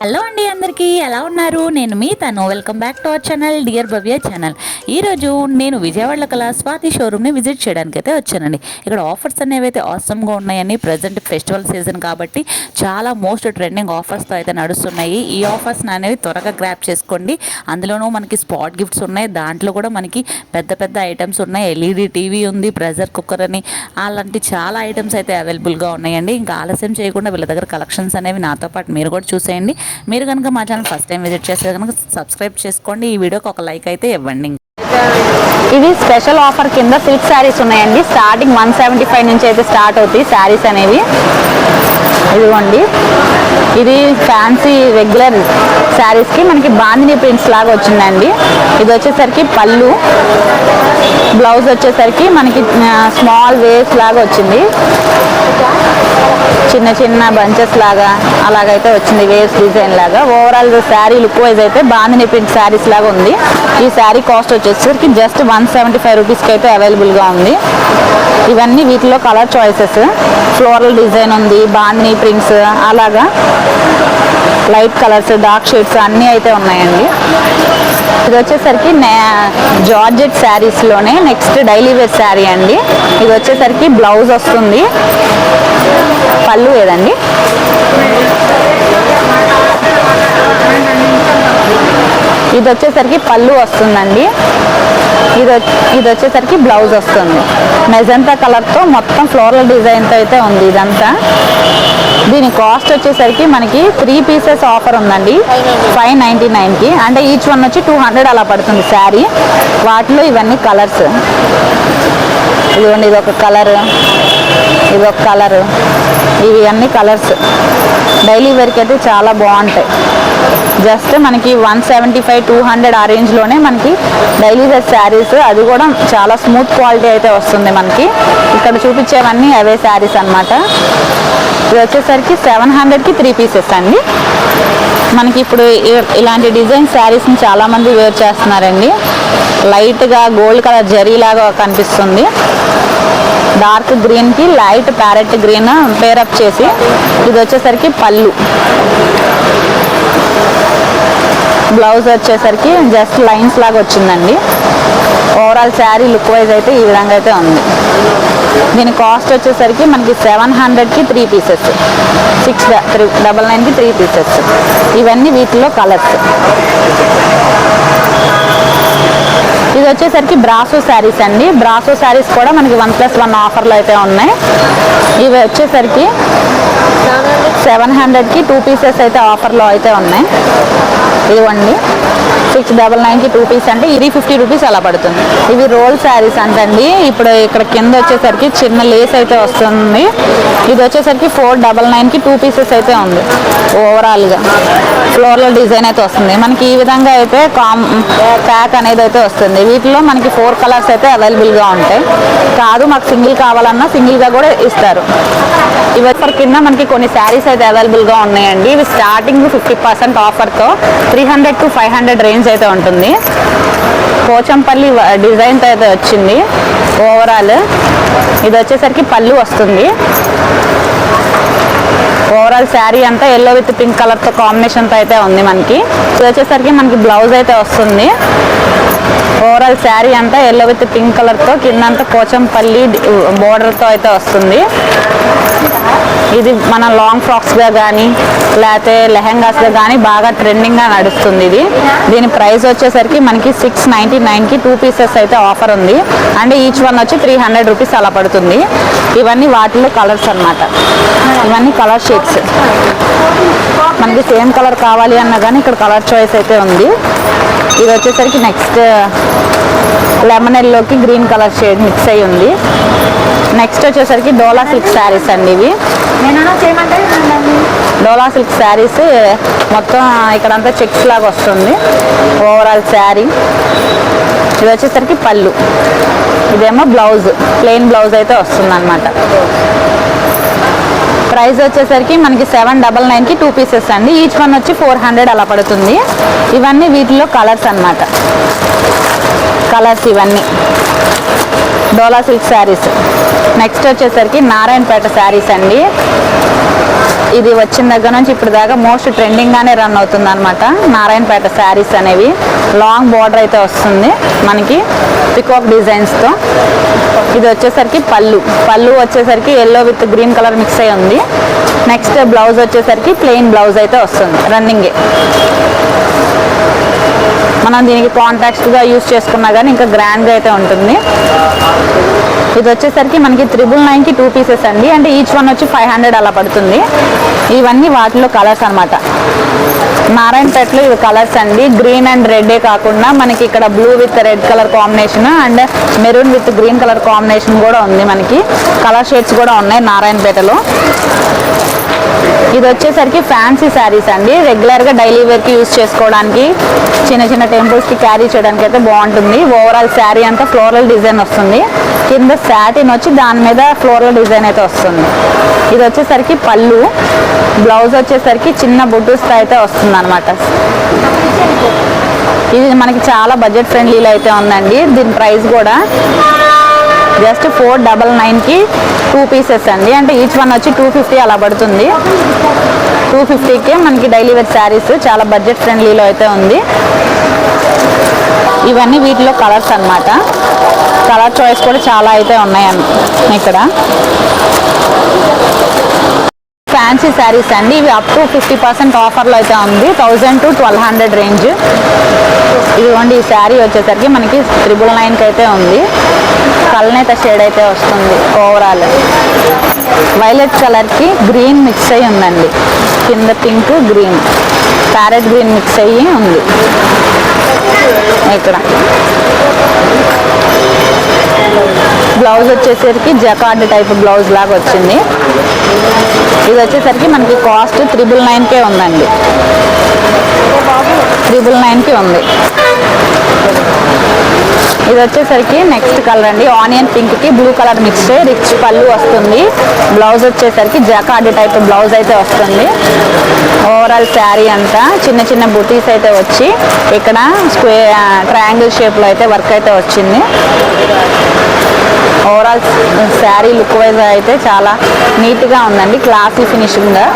Hello అండి అందరికీ ఎలా ఉన్నారు? నేను మీ తను. Welcome back to our channel dear Bhavya channel ఈరోజు నేను విజయవాడలో కల స్వాతి షోరూమ్ని విజిట్ చేయడానికి అయితే వచ్చానండి. ఇక్కడ ఆఫర్స్ అనేవి అయితే ఆసమ్గా ఉన్నాయని ప్రజెంట్ ఫెస్టివల్ సీజన్ కాబట్టి చాలా మోస్ట్ ట్రెండింగ్ ఆఫర్స్తో అయితే నడుస్తున్నాయి. ఈ ఆఫర్స్ అనేవి త్వరగా గ్రాప్ చేసుకోండి. అందులోనూ మనకి స్పాట్ గిఫ్ట్స్ ఉన్నాయి. దాంట్లో కూడా మనకి పెద్ద పెద్ద ఐటమ్స్ ఉన్నాయి. ఎల్ఈడి టీవీ ఉంది ప్రెజర్ కుక్కర్ అని. అలాంటి చాలా ఐటమ్స్ అయితే అవైలబుల్గా ఉన్నాయండి. ఇంకా ఆలస్యం చేయకుండా వీళ్ళ దగ్గర కలెక్షన్స్ అనేవి నాతో పాటు మీరు కూడా చూసేయండి. మీరు కనుక మా ఛానల్ ఫస్ట్ టైం విజిట్ చేస్తే కనుక సబ్స్క్రైబ్ చేసుకోండి. ఈ వీడియోకి ఒక లైక్ అయితే ఇవ్వండి. ఇవి స్పెషల్ ఆఫర్ కింద సిల్క్ శారీస్ ఉన్నాయండి. స్టార్టింగ్ వన్ సెవెంటీ ఫైవ్ నుంచి అయితే స్టార్ట్ అవుతాయి శారీస్ అనేవి. ఇదిగోండి. ఇది ఫ్యాన్సీ రెగ్యులర్ శారీస్కి మనకి బాందిని ప్రింట్స్ లాగా వచ్చిందండి. ఇది వచ్చేసరికి పళ్ళు. బ్లౌజ్ వచ్చేసరికి మనకి స్మాల్ వేస్ లాగా వచ్చింది. చిన్న చిన్న బంచెస్ లాగా అలాగైతే వచ్చింది వేవ్స్ డిజైన్ లాగా. ఓవరాల్ శారీ లుక్ వైజ్ అయితే బాందిని ప్రింట్ శారీస్ లాగా ఉంది. ఈ శారీ కాస్ట్ వచ్చేసరికి జస్ట్ వన్ సెవెంటీ ఫైవ్ రూపీస్కి అయితే అవైలబుల్గా ఉంది. ఇవన్నీ వీటిలో కలర్ చాయిసెస్ ఫ్లోరల్ డిజైన్ ఉంది బాందిని ప్రింట్స్ అలాగా. లైట్ కలర్స్ డార్క్ షేడ్స్ అన్నీ అయితే ఉన్నాయండి. ఇది వచ్చేసరికి జార్జెట్ శారీస్లోనే నెక్స్ట్ డైలీ వేర్ శారీ అండి. ఇది వచ్చేసరికి బ్లౌజ్ వస్తుంది. పళ్ళు ఏదండి? ఇది వచ్చేసరికి పళ్ళు వస్తుందండి. ఇది ఇది వచ్చేసరికి బ్లౌజ్ వస్తుంది. మెజంతా కలర్తో మొత్తం ఫ్లోరల్ డిజైన్తో అయితే ఉంది ఇదంతా. దీని కాస్ట్ వచ్చేసరికి మనకి త్రీ పీసెస్ ఆఫర్ ఉందండి. ఫైవ్ నైంటీ నైన్కి. అంటే ఈచ్ వన్ వచ్చి టూ హండ్రెడ్ అలా పడుతుంది శారీ. వాటిలో ఇవన్నీ కలర్స్. ఇదిగోండి ఇది ఒక కలర్. ఇది ఒక కలర్. ఇవి అన్ని కలర్స్. డైలీ వేర్కి అయితే చాలా బాగుంటాయి. జస్ట్ మనకి one seventy five two hundred ఆ రేంజ్లోనే మనకి డైలీ వేర్ శారీస్. అది కూడా చాలా స్మూత్ క్వాలిటీ అయితే వస్తుంది మనకి. ఇక్కడ చూపించేవన్నీ అవే శారీస్ అన్నమాట. ఇది వచ్చేసరికి సెవెన్ హండ్రెడ్కి త్రీ పీసెస్ అండి. మనకి ఇప్పుడు ఇలాంటి డిజైన్ శారీస్ని చాలామంది వేర్ చేస్తున్నారండి. లైట్గా గోల్డ్ కలర్ జరీలాగా కనిపిస్తుంది. డార్క్ గ్రీన్కి లైట్ ప్యారెట్ గ్రీన్ పేరప్ చేసి ఇది వచ్చేసరికి పళ్ళు. బ్లౌజ్ వచ్చేసరికి జస్ట్ లైన్స్ లాగా వచ్చిందండి. ఓవరాల్ శారీ లుక్ వైజ్ అయితే ఈ విధంగా అయితే ఉంది. దీని కాస్ట్ వచ్చేసరికి మనకి సెవెన్ హండ్రెడ్కి three pieces six three double నైన్కి త్రీ పీసెస్ ఇవన్నీ వీటిలో కలర్స్ ఇది వచ్చేసరికి బ్రాసో శారీస్ అండి. బ్రాసో శారీస్ కూడా మనకి వన్ ప్లస్ వన్ ఆఫర్లు అయితే ఉన్నాయి. ఇవి వచ్చేసరికి సెవెన్ హండ్రెడ్కి టూ పీసెస్ అయితే ఆఫర్లో అయితే ఉన్నాయి. ఇవ్వండి. సిక్స్ డబల్ నైన్కి టూ పీస్ అంటే ఇది ఫిఫ్టీ రూపీస్ అలా పడుతుంది. ఇవి రోల్ శారీస్ అంటండి. ఇప్పుడు ఇక్కడ కింద వచ్చేసరికి చిన్న లేస్ అయితే వస్తుంది. ఇది వచ్చేసరికి ఫోర్ డబల్ నైన్కి టూ పీసెస్ అయితే ఉంది. ఓవరాల్గా ఫ్లోర్లో డిజైన్ అయితే వస్తుంది. మనకి ఈ విధంగా అయితే కామ్ ప్యాక్ అనేది అయితే వస్తుంది. వీటిలో మనకి ఫోర్ కలర్స్ అయితే అవైలబుల్గా ఉంటాయి. కాదు మాకు సింగిల్ కావాలన్నా సింగిల్గా కూడా ఇస్తారు. ఇవర్ కింద మనకి కొన్ని శారీస్ అయితే అవైలబుల్గా ఉన్నాయండి. ఇవి starting fifty percent ఆఫర్తో three hundred to five hundred range అయితే ఉంటుంది. పోచంపల్లి డిజైన్తో అయితే వచ్చింది. ఓవరాల్ ఇది వచ్చేసరికి పళ్ళు వస్తుంది. ఓవరాల్ శారీ అంతా ఎల్లో విత్ పింక్ కలర్తో కాంబినేషన్తో అయితే ఉంది మనకి. ఇది వచ్చేసరికి మనకి బ్లౌజ్ అయితే వస్తుంది. ఓవరాల్ శారీ అంతా ఎల్లో విత్ పింక్ కలర్తో కిందంతా పోచంపల్లి బోర్డర్తో అయితే వస్తుంది. ఇది మన లాంగ్ ఫ్రాక్స్గా కానీ లేకపోతే లెహెంగాస్గా కానీ బాగా ట్రెండింగ్గా నడుస్తుంది ఇది. దీని ప్రైస్ వచ్చేసరికి మనకి సిక్స్ నైంటీ నైన్కి టూ పీసెస్ అయితే ఆఫర్ ఉంది. అండ్ ఈచ్ వన్ వచ్చి త్రీ హండ్రెడ్ రూపీస్ అలా పడుతుంది. ఇవన్నీ వాటిలో కలర్స్ అన్నమాట. ఇవన్నీ కలర్ షేడ్స్ మనకి సేమ్ కలర్ కావాలి అన్నా కానీ ఇక్కడ కలర్ చాయిస్ అయితే ఉంది. ఇది వచ్చేసరికి నెక్స్ట్ లెమన్ ఎల్లోకి గ్రీన్ కలర్ షేడ్ మిక్స్ అయ్యి ఉంది. నెక్స్ట్ వచ్చేసరికి డోలా సిల్క్ శారీస్ అండి ఇవి. డోలా సిల్క్ శారీస్ మొత్తం ఇక్కడంతా చెక్స్ లాగా వస్తుంది. ఓవరాల్ శారీ ఇది వచ్చేసరికి పళ్ళు. ఇదేమో బ్లౌజ్ ప్లెయిన్ బ్లౌజ్ అయితే వస్తుంది అనమాట ప్రైస్ వచ్చేసరికి మనకి సెవెన్ డబల్ నైన్కి టూ పీసెస్ అండి. ఈచ్ వన్ వచ్చి ఫోర్ హండ్రెడ్ అలా పడుతుంది. ఇవన్నీ వీటిలో కలర్స్ అన్నమాట. కలర్స్ ఇవన్నీ. డోలా సిల్క్ శారీస్. నెక్స్ట్ వచ్చేసరికి నారాయణపేట శారీస్ అండి. ఇది వచ్చిన దగ్గర నుంచి ఇప్పుడు దాకా మోస్ట్ ట్రెండింగ్గానే రన్ అవుతుంది అనమాట నారాయణపేట శారీస్ అనేవి. లాంగ్ బార్డర్ అయితే వస్తుంది మనకి. పికాక్ డిజైన్స్తో ఇది వచ్చేసరికి పళ్ళు. పళ్ళు వచ్చేసరికి yellow with green colour mix అయి ఉంది. నెక్స్ట్ బ్లౌజ్ వచ్చేసరికి ప్లెయిన్ బ్లౌజ్ అయితే వస్తుంది. రన్నింగే మనం దీనికి కాంట్రాక్ట్గా యూజ్ యూస్ చేసుకున్నా కానీ ఇంకా గ్రాండ్గా అయితే ఉంటుంది. ఇది వచ్చేసరికి మనకి త్రిబుల్ నైన్కి టూ పీసెస్ అండి. అంటే ఈచ్ వన్ వచ్చి ఫైవ్ హండ్రెడ్ అలా పడుతుంది. ఇవన్నీ వాటిలో కలర్స్ అనమాట నారాయణపేటలో ఇవి కలర్స్ అండి. గ్రీన్ అండ్ రెడ్డే కాకుండా మనకి ఇక్కడ blue with red colour combination and maroon with green colour combination కూడా ఉంది మనకి. కలర్ షేడ్స్ కూడా ఉన్నాయి నారాయణపేటలో. ఇది వచ్చేసరికి ఫ్యాన్సీ శారీస్ అండి. రెగ్యులర్గా డైలీ వేర్కి యూజ్ యూస్ చేసుకోవడానికి చిన్న చిన్న టెంపుల్స్కి క్యారీ చేయడానికి అయితే బాగుంటుంది ఓవరాల్ శారీ అంతా ఫ్లోరల్ డిజైన్ వస్తుంది. కింద శాటిన్ వచ్చి దాని మీద ఫ్లోరల్ డిజైన్ అయితే వస్తుంది. ఇది వచ్చేసరికి పళ్ళు బ్లౌజ్ వచ్చేసరికి చిన్న బుడ్డూస్తో అయితే వస్తుంది అనమాట ఇది మనకి చాలా బడ్జెట్ ఫ్రెండ్లీలో అయితే ఉందండి. దీని ప్రైస్ కూడా జస్ట్ ఫోర్ డబల్ నైన్కి టూ పీసెస్ అండి. అంటే ఈచ్ వన్ వచ్చి టూ ఫిఫ్టీ అలా పడుతుంది. టూ ఫిఫ్టీకే మనకి డైలీ వేర్ శారీస్ చాలా బడ్జెట్ ఫ్రెండ్లీలో అయితే ఉంది. ఇవన్నీ వీటిలో కలర్స్ అన్నమాట. కలర్ చాయిస్ కూడా చాలా అయితే ఉన్నాయి ఇక్కడ. ఫ్యాన్సీ శారీస్ అండి. ఇవి అప్ టు ఫిఫ్టీ పర్సెంట్ ఆఫర్లో అయితే ఉంది. Thousand to twelve hundred range ఇదిగోండి ఈ శారీ వచ్చేసరికి మనకి త్రిబుల్ నైన్కి అయితే ఉంది. కల్నేత షేడ్ అయితే వస్తుంది ఓవరాల్ వైలెట్ కలర్కి గ్రీన్ మిక్స్ అయ్యి ఉందండి. కింద pink green parrot green mix అయ్యి ఉంది. ఇక్కడ. బ్లౌజ్ వచ్చేసరికి జకార్డ్ టైప్ బ్లౌజ్ లాగా వచ్చింది. ఇది వచ్చేసరికి మనకి కాస్ట్ త్రిబుల్ నైన్కే ఉందండి. త్రిబుల్ నైన్కి ఉంది. ఇది వచ్చేసరికి నెక్స్ట్ కలర్ అండి. ఆనియన్ పింక్కి బ్లూ కలర్ మిక్స్ రిచ్ పళ్ళు వస్తుంది. బ్లౌజ్ వచ్చేసరికి జకార్డ్ టైప్ బ్లౌజ్ అయితే వస్తుంది. ఓవరాల్ శారీ అంతా చిన్న చిన్న బుటీస్ అయితే వచ్చి ఇక్కడ స్క్వే ట్రయాంగిల్ షేప్లో అయితే వర్క్ అయితే వచ్చింది. ఓవరాల్ శారీ లుక్ వైజ్ అయితే చాలా నీట్గా ఉందండి క్లాసీ ఫినిషింగ్గా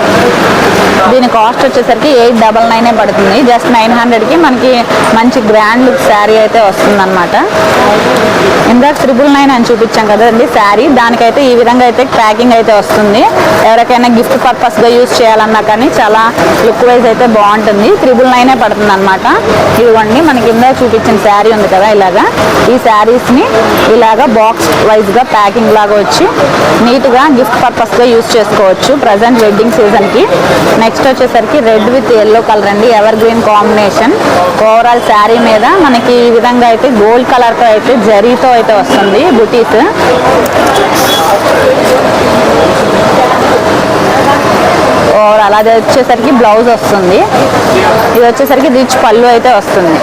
దీని కాస్ట్ వచ్చేసరికి ఎయిట్ డబల్ నైనే పడుతుంది. జస్ట్ నైన్ హండ్రెడ్కి మనకి మంచి గ్రాండ్ లుక్ శారీ అయితే వస్తుందన్నమాట. ఇందాక త్రిబుల్ నైన్ అని చూపించాం కదండి శారీ దానికైతే ఈ విధంగా అయితే ప్యాకింగ్ అయితే వస్తుంది. ఎవరికైనా గిఫ్ట్ పర్పస్గా యూజ్ చేయాలన్నా కానీ చాలా లుక్ వైజ్ అయితే బాగుంటుంది. త్రిబుల్ నైనే పడుతుంది అనమాట ఇదిగోండి మనకి ఇందాక చూపించిన శారీ ఉంది కదా ఇలాగా. ఈ శారీస్ని ఇలాగా బాక్స్ వైజ్గా ప్యాకింగ్ లాగా వచ్చి నీట్గా గిఫ్ట్ పర్పస్గా యూస్ చేసుకోవచ్చు ప్రజెంట్ వెడ్డింగ్ సీజన్కి. నెక్స్ట్ వచ్చేసరికి రెడ్ విత్ ఎల్లో కలర్ అండి ever green combination overall sari మీద మనకి ఈ విధంగా అయితే గోల్డ్ కలర్తో అయితే జరీతో అయితే వస్తుంది బుటీస్. ఓవరాల్ అది వచ్చేసరికి బ్లౌజ్ వస్తుంది. ఇది వచ్చేసరికి రిచ్ పళ్ళు అయితే వస్తుంది.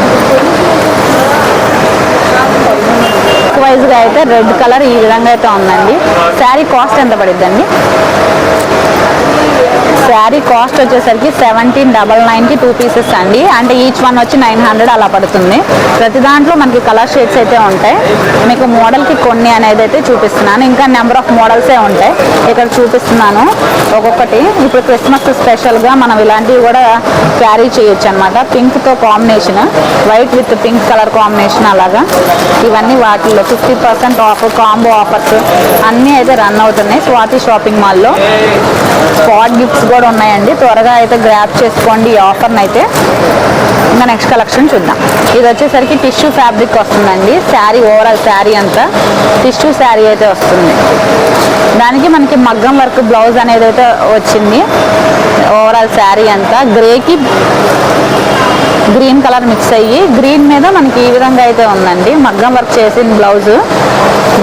వైజ్గా అయితే రెడ్ కలర్ ఈ విధంగా అయితే ఉందండి. శారీ కాస్ట్ ఎంత పడిద్దండి? శారీ కాస్ట్ వచ్చేసరికి సెవెంటీన్ డబల్ నైన్కి టూ పీసెస్ అండి. అంటే ఈచ్ వన్ వచ్చి నైన్ హండ్రెడ్ అలా పడుతుంది. ప్రతి దాంట్లో మనకి కలర్ షేడ్స్ అయితే ఉంటాయి. మీకు మోడల్కి కొన్ని అనేది అయితే చూపిస్తున్నాను. ఇంకా నెంబర్ ఆఫ్ మోడల్సే ఉంటాయి. ఇక్కడ చూపిస్తున్నాను ఒక్కొక్కటి. ఇప్పుడు క్రిస్మస్ స్పెషల్గా మనం ఇలాంటివి కూడా క్యారీ చేయొచ్చు అనమాట పింక్తో combination. White with pink colour combination అలాగా. ఇవన్నీ వాటిల్లో fifty percent off combo offers అన్నీ అయితే రన్ అవుతున్నాయి స్వాతి షాపింగ్ మాల్లో. స్పాట్ గిఫ్ట్స్ కూడా ఉన్నాయండి. త్వరగా అయితే గ్రాప్ చేసుకోండి ఈ ఆఫర్ని అయితే. ఇంకా నెక్స్ట్ కలెక్షన్ చూద్దాం. ఇది వచ్చేసరికి టిష్యూ ఫ్యాబ్రిక్ వస్తుందండి. శారీ ఓవరాల్ శారీ అంతా. టిష్యూ శారీ అయితే వస్తుంది. దానికి మనకి మగ్గం వర్క్ బ్లౌజ్ అనేది అయితే వచ్చింది. ఓవరాల్ శారీ అంతా. గ్రేకి గ్రీన్ కలర్ మిక్స్ అయ్యి గ్రీన్ మీద మనకి ఈ విధంగా అయితే ఉందండి. మగ్గం వర్క్ చేసిన బ్లౌజ్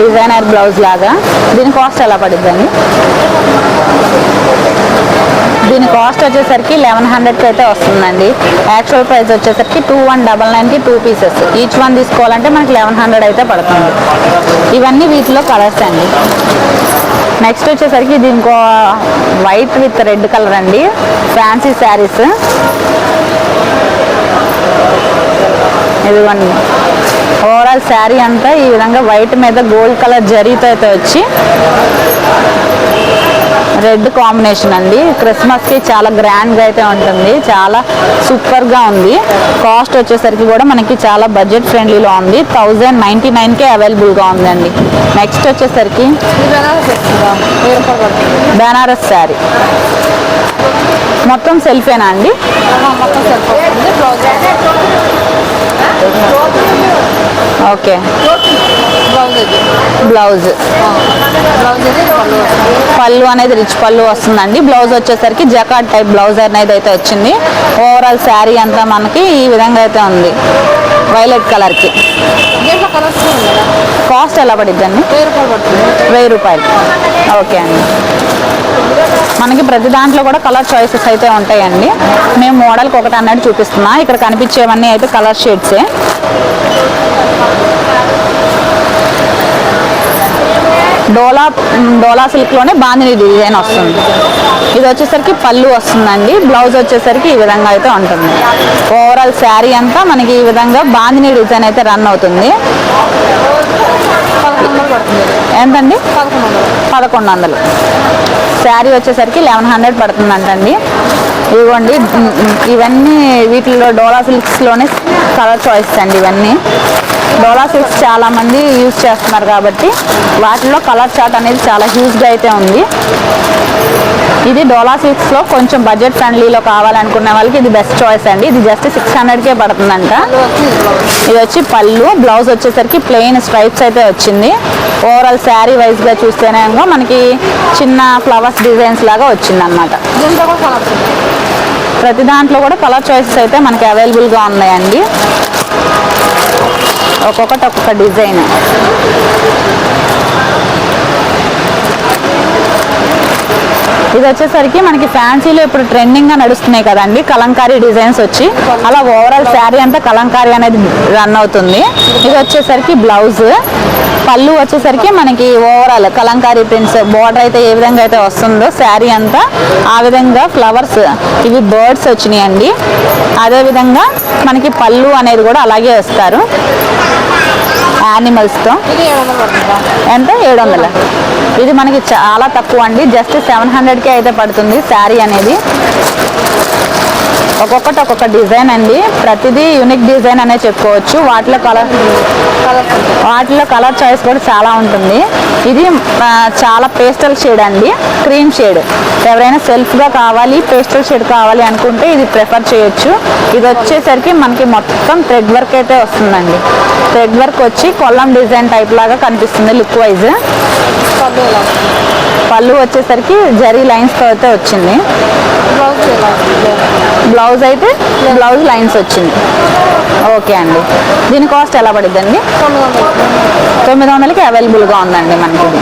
డిజైనర్ బ్లౌజ్ లాగా. దీని కాస్ట్ ఎలా పడుద్దండి? దీని కాస్ట్ వచ్చేసరికి లెవెన్ హండ్రెడ్కి అయితే వస్తుందండి. యాక్చువల్ ప్రైస్ వచ్చేసరికి టూ వన్ డబల్ నైన్కి టూ పీసెస్. ఈచ్ వన్ తీసుకోవాలంటే మనకి లెవెన్ హండ్రెడ్ అయితే పడుతుంది. ఇవన్నీ వీటిలో కలర్స్ అండి. నెక్స్ట్ వచ్చేసరికి ఇది ఇంకో వైట్ విత్ రెడ్ కలర్ అండి. ఫ్యాన్సీ శారీస్ ఇదిగోండి ఓవరాల్ శారీ అంతా ఈ విధంగా వైట్ మీద గోల్డ్ కలర్ జరీతో అయితే వచ్చి రెడ్ కాంబినేషన్ అండి. క్రిస్మస్కి చాలా గ్రాండ్గా అయితే ఉంటుంది. చాలా సూపర్గా ఉంది. కాస్ట్ వచ్చేసరికి కూడా మనకి చాలా బడ్జెట్ ఫ్రెండ్లీలో ఉంది. థౌజండ్ నైన్టీ నైన్ కే అవైలబుల్గా ఉందండి. నెక్స్ట్ వచ్చేసరికి బెనారస్ శారీ మొత్తం సెల్ఫేనా అండి? ఓకే. బ్లౌజ్. పళ్ళు అనేది రిచ్ పళ్ళు వస్తుందండి. బ్లౌజ్ వచ్చేసరికి జకాట్ టైప్ బ్లౌజ్ అనేది అయితే వచ్చింది. ఓవరాల్ శారీ అంతా మనకి ఈ విధంగా అయితే ఉంది. వైలెట్ కలర్కి. కాస్ట్ ఎలా పడిద్దండి? వెయ్యి రూపాయలు. ఓకే అండి. మనకి ప్రతి దాంట్లో కూడా కలర్ చాయిసెస్ అయితే ఉంటాయండి. మేము మోడల్కి ఒకటి అన్నట్టు చూపిస్తున్నా. ఇక్కడ కనిపించేవన్నీ అయితే కలర్ షేడ్సే. డోలా డోలా సిల్క్లోనే బాందిని డిజైన్ వస్తుంది. ఇది వచ్చేసరికి పళ్ళు వస్తుందండి. బ్లౌజ్ వచ్చేసరికి ఈ విధంగా అయితే ఉంటుంది. ఓవరాల్ శారీ అంతా మనకి ఈ విధంగా బాందిని డిజైన్ అయితే రన్ అవుతుంది. ఏంటండి ఎంతండి? పదకొండు వందలు. శారీ వచ్చేసరికి లెవెన్ హండ్రెడ్ పడుతుందంటండి. ఇదిగోండి ఇవన్నీ వీటిలో డోలా సిల్క్స్లోనే కలర్ చాయిస్ అండి ఇవన్నీ. డోలా సిల్క్స్ చాలా మంది యూజ్ చేస్తున్నారు కాబట్టి వాటిలో కలర్ చార్ట్ అనేది చాలా హ్యూజ్గా అయితే ఉంది. ఇది డోలా సిల్క్స్లో కొంచెం బడ్జెట్ ఫ్రెండ్లీలో కావాలనుకునే వాళ్ళకి ఇది బెస్ట్ చాయిస్ అండి. ఇది జస్ట్ సిక్స్ హండ్రెడ్కే పడుతుందంట. ఇది వచ్చి పళ్ళు బ్లౌజ్ వచ్చేసరికి ప్లెయిన్ స్ట్రైప్స్ అయితే వచ్చింది. ఓవరాల్ శారీ వైజ్గా చూస్తేనేమో మనకి చిన్న ఫ్లవర్స్ డిజైన్స్ లాగా వచ్చింది అనమాట దీంట్లో కూడా కలర్స్ ఉన్నాయి. ప్రతి దాంట్లో కూడా కలర్ చాయిసెస్ అయితే మనకి అవైలబుల్గా ఉన్నాయండి. ఒక్కొక్కటి ఒక్కొక్క డిజైన్ ఇది వచ్చేసరికి మనకి ఫ్యాన్సీలో ఇప్పుడు ట్రెండింగ్గా నడుస్తున్నాయి కదండి. కలంకారీ డిజైన్స్ వచ్చి అలా ఓవరాల్ శారీ అంతా కలంకారీ అనేది రన్ అవుతుంది. ఇది వచ్చేసరికి బ్లౌజ్ పళ్ళు వచ్చేసరికి మనకి ఓవరాల్ కలంకారీ ప్రింట్స్ బోర్డర్ అయితే ఏ విధంగా అయితే వస్తుందో శారీ అంతా ఆ విధంగా ఫ్లవర్స్ ఇవి బర్డ్స్ వచ్చినాయండి. అదే విధంగా మనకి పళ్ళు అనేది కూడా అలాగే వస్తారు. యానిమల్స్తో ఎంత? ఏడు వందల? ఇది మనకి చాలా తక్కువ అండి. జస్ట్ సెవెన్ హండ్రెడ్కే అయితే పడుతుంది శారీ అనేది. ఒక్కొక్కటి ఒక్కొక్క డిజైన్ అండి. ప్రతిదీ యూనిక్ డిజైన్ అనే చెప్పుకోవచ్చు. వాటిలో కలర్ వాటిలో కలర్ చాయిస్ కూడా చాలా ఉంటుంది. ఇది చాలా పేస్టల్ షేడ్ అండి. Cream shade. ఎవరైనా సెల్ఫ్గా కావాలి పేస్టల్ షేడ్ కావాలి అనుకుంటే ఇది ప్రిఫర్ చేయొచ్చు. ఇది వచ్చేసరికి మనకి మొత్తం థ్రెడ్ వర్క్ అయితే వస్తుందండి. థ్రెడ్ వర్క్ వచ్చి కొల్లం డిజైన్ టైప్ లాగా కనిపిస్తుంది లుక్ వైజ్. పళ్ళు పళ్ళు వచ్చేసరికి జరీ లైన్స్తో అయితే వచ్చింది. బ్లౌజ్ అయితే బ్లౌజ్ లైన్స్ వచ్చింది. ఓకే అండి. దీని కాస్ట్ ఎలా పడిద్దండి? తొమ్మిది వందలు తొమ్మిది వందలకి అవైలబుల్గా ఉందండి మనకి.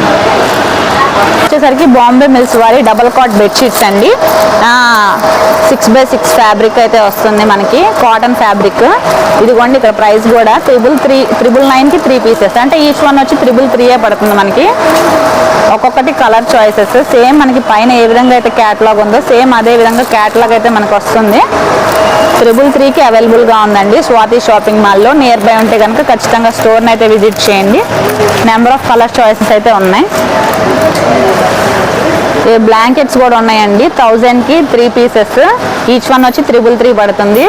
వచ్చేసరికి బాంబే మిల్స్ వారి డబల్ కాట్ బెడ్షీట్స్ అండి. సిక్స్ బై సిక్స్ ఫ్యాబ్రిక్ అయితే వస్తుంది మనకి కాటన్ ఫ్యాబ్రిక్ ఇదిగోండి ఇక్కడ ప్రైస్ కూడా త్రిబుల్ త్రీ త్రిబుల్ నైన్కి త్రీ పీసెస్ అంటే ఈచ్ వన్ వచ్చి త్రిబుల్ త్రీయే పడుతుంది మనకి. ఒక్కొక్కటి కలర్ చాయిసెస్ సేమ్ మనకి పైన ఏ విధంగా అయితే క్యాటలాగ్ ఉందో సేమ్ అదే విధంగా క్యాటలాగ్ అయితే మనకు వస్తుంది. త్రిబుల్ త్రీకి అవైలబుల్గా ఉందండి స్వాతి షాపింగ్ మాల్లో. నియర్ బై ఉంటే కనుక ఖచ్చితంగా స్టోర్ని అయితే విజిట్ చేయండి. నెంబర్ ఆఫ్ కలర్ చాయిసెస్ అయితే ఉన్నాయి. బ్లాంకెట్స్ కూడా ఉన్నాయండి. థౌజండ్కి త్రీ పీసెస్ ఈచ్ వన్ వచ్చి త్రిబుల్ త్రీ పడుతుంది.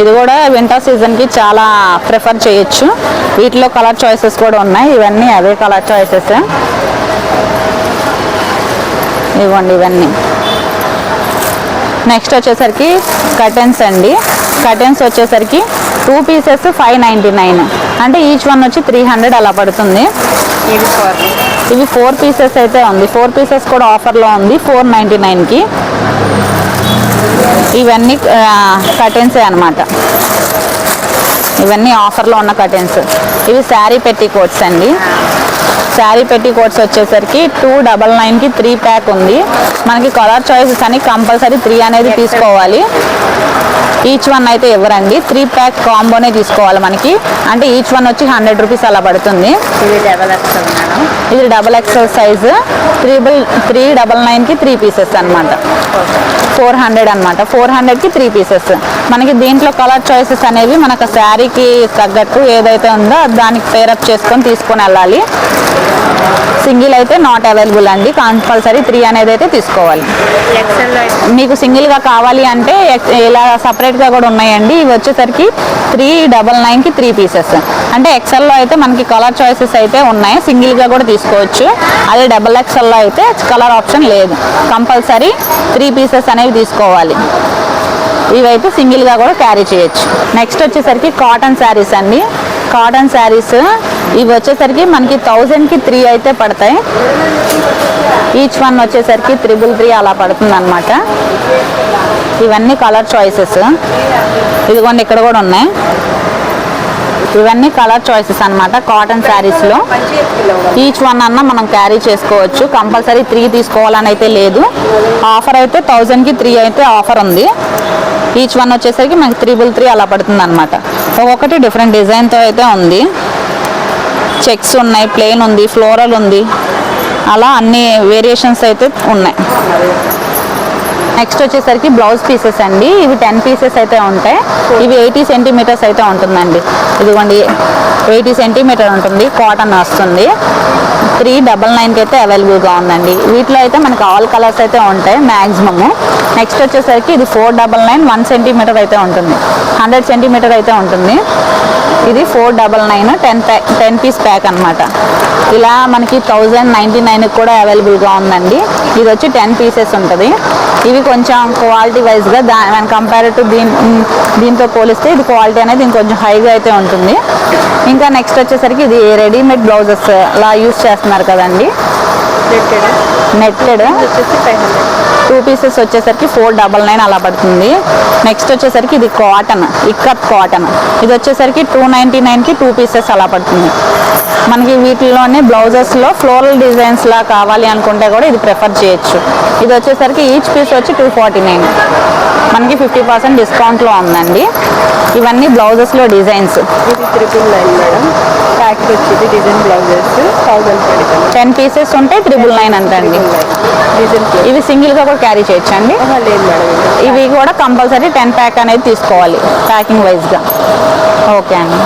ఇది కూడా వింటర్ సీజన్కి చాలా ప్రిఫర్ చేయొచ్చు. వీటిలో కలర్ చాయిసెస్ కూడా ఉన్నాయి. ఇవన్నీ అవే కలర్ చాయిసెస్ ఇవ్వండి ఇవన్నీ. నెక్స్ట్ వచ్చేసరికి కటన్స్ అండి. కటన్స్ వచ్చేసరికి two pieces five ninety nine అంటే ఈచ్ వన్ వచ్చి త్రీ హండ్రెడ్ అలా పడుతుంది. ఇది ఇవి ఫోర్ పీసెస్ అయితే ఉంది. ఫోర్ పీసెస్ కూడా ఆఫర్లో ఉంది. ఫోర్ నైంటీ నైన్కి. ఇవన్నీ కటెన్సే అన్నమాట. ఇవన్నీ ఆఫర్లో ఉన్న కటెన్స్ ఇవి శారీ పెట్టి కోట్స్ అండి. శారీ పెట్టి కోట్స్ వచ్చేసరికి టూ డబల్ నైన్కి త్రీ ప్యాక్ ఉంది. మనకి కలర్ చాయిసెస్ అని కంపల్సరీ త్రీ అనేది తీసుకోవాలి. ఈచ్ వన్ అయితే ఇవ్వరండి. త్రీ ప్యాక్ కాంబోనే తీసుకోవాలి మనకి. అంటే ఈచ్ వన్ వచ్చి హండ్రెడ్ రూపీస్ అలా పడుతుంది. ఇది డబల్ ఎక్స్ఎల్ ఇది double XL size triple three double నైన్కి త్రీ పీసెస్ అనమాట ఫోర్ హండ్రెడ్ అనమాట ఫోర్ హండ్రెడ్కి త్రీ పీసెస్ మనకి దీంట్లో కలర్ చాయిసెస్ అనేవి మనకు శారీకి తగ్గట్టు ఏదైతే ఉందో దానికి పేరప్ చేసుకొని తీసుకొని వెళ్ళాలి. సింగిల్ అయితే నాట్ అవైలబుల్ అండి. కంపల్సరీ త్రీ అనేది అయితే తీసుకోవాలి. మీకు సింగిల్గా కావాలి అంటే ఇలా సపరేట్గా కూడా ఉన్నాయండి. ఇవి వచ్చేసరికి త్రీ డబల్ నైన్కి త్రీ పీసెస్ అంటే ఎక్సెల్లో అయితే మనకి కలర్ చాయిసెస్ అయితే ఉన్నాయి. సింగిల్గా కూడా తీసుకోవచ్చు. అదే డబల్ ఎక్సెల్లో అయితే కలర్ ఆప్షన్ లేదు. కంపల్సరీ త్రీ పీసెస్ అనేవి తీసుకోవాలి. ఇవైతే సింగిల్గా కూడా క్యారీ చేయొచ్చు. నెక్స్ట్ వచ్చేసరికి కాటన్ శారీస్ అండి. కాటన్ శారీస్ ఇవి వచ్చేసరికి మనకి థౌజండ్కి త్రీ అయితే పడతాయి. ఈచ్ వన్ వచ్చేసరికి త్రిబుల్ త్రీ అలా పడుతుంది అనమాట ఇవన్నీ కలర్ చాయిసెస్ ఇదిగోండి ఇక్కడ కూడా ఉన్నాయి. ఇవన్నీ కలర్ చాయిసెస్ అనమాట కాటన్ శారీస్లో ఈచ్ వన్ అన్న మనం క్యారీ చేసుకోవచ్చు. కంపల్సరీ త్రీ తీసుకోవాలని అయితే లేదు. ఆఫర్ అయితే థౌజండ్కి త్రీ అయితే ఆఫర్ ఉంది. ఈచ్ వన్ వచ్చేసరికి మనకి త్రిబుల్ త్రీ అలా పడుతుంది అనమాట ఒక్కొక్కటి డిఫరెంట్ డిజైన్తో అయితే ఉంది. చెక్స్ ఉన్నాయి ప్లెయిన్ ఉంది ఫ్లోరల్ ఉంది. అలా అన్ని వేరియేషన్స్ అయితే ఉన్నాయి. నెక్స్ట్ వచ్చేసరికి బ్లౌజ్ పీసెస్ అండి. ఇవి టెన్ పీసెస్ అయితే ఉంటాయి. ఇవి ఎయిటీ సెంటీమీటర్స్ అయితే ఉంటుందండి. ఇదిగోండి ఎయిటీ సెంటీమీటర్ ఉంటుంది. కాటన్ వస్తుంది. త్రీ డబల్ నైన్కి అయితే అవైలబుల్గా ఉందండి. వీటిలో అయితే మనకి ఆల్ కలర్స్ అయితే ఉంటాయి మ్యాక్సిమము నెక్స్ట్ వచ్చేసరికి ఇది four double nine one centimetre అయితే ఉంటుంది. హండ్రెడ్ సెంటీమీటర్ అయితే ఉంటుంది. ఇది four double nine ten pack ten piece pack అనమాట ఇలా మనకి థౌజండ్ నైంటీ నైన్కి కూడా అవైలబుల్గా ఉందండి. ఇది వచ్చి టెన్ పీసెస్ ఉంటుంది. ఇవి కొంచెం క్వాలిటీ వైజ్గా దా కంపేర్ టు దీని దీంతో పోలిస్తే ఇది క్వాలిటీ అనేది ఇంకొంచెం హైగా అయితే ఉంటుంది. ఇంకా నెక్స్ట్ వచ్చేసరికి ఇది రెడీమేడ్ బ్లౌజెస్ అలా యూస్ చేస్తున్నారు కదండి. నెట్టెడ్ టూ పీసెస్ వచ్చేసరికి ఫోర్ డబల్ నైన్ అలా పడుతుంది. నెక్స్ట్ వచ్చేసరికి ఇది కాటన్ ఇక్కత్ కాటన్ ఇది వచ్చేసరికి టూ నైంటీ నైన్కి టూ పీసెస్ అలా పడుతుంది. మనకి వీటిలోనే బ్లౌజెస్లో ఫ్లోరల్ డిజైన్స్ లా కావాలి అనుకుంటే కూడా ఇది ప్రిఫర్ చేయొచ్చు. ఇది వచ్చేసరికి ఈచ్ పీస్ వచ్చి టూ ఫార్టీ నైన్ మనకి ఫిఫ్టీ పర్సెంట్ డిస్కౌంట్లో ఉందండి. ఇవన్నీ బ్లౌజెస్లో డిజైన్స్. ఇది త్రిపుల్ నైన్ మేడం. ప్యాకెట్ వచ్చేది design blouses thousand ten pieces ఉంటే త్రిబుల్ నైన్ అంటండి ఇవి సింగిల్గా కూడా క్యారీ చేయొచ్చండి. లేదు మేడం. ఇవి కూడా కంపల్సరీ టెన్ ప్యాక్ అనేది తీసుకోవాలి ప్యాకింగ్ వైజ్గా ఓకే అండి.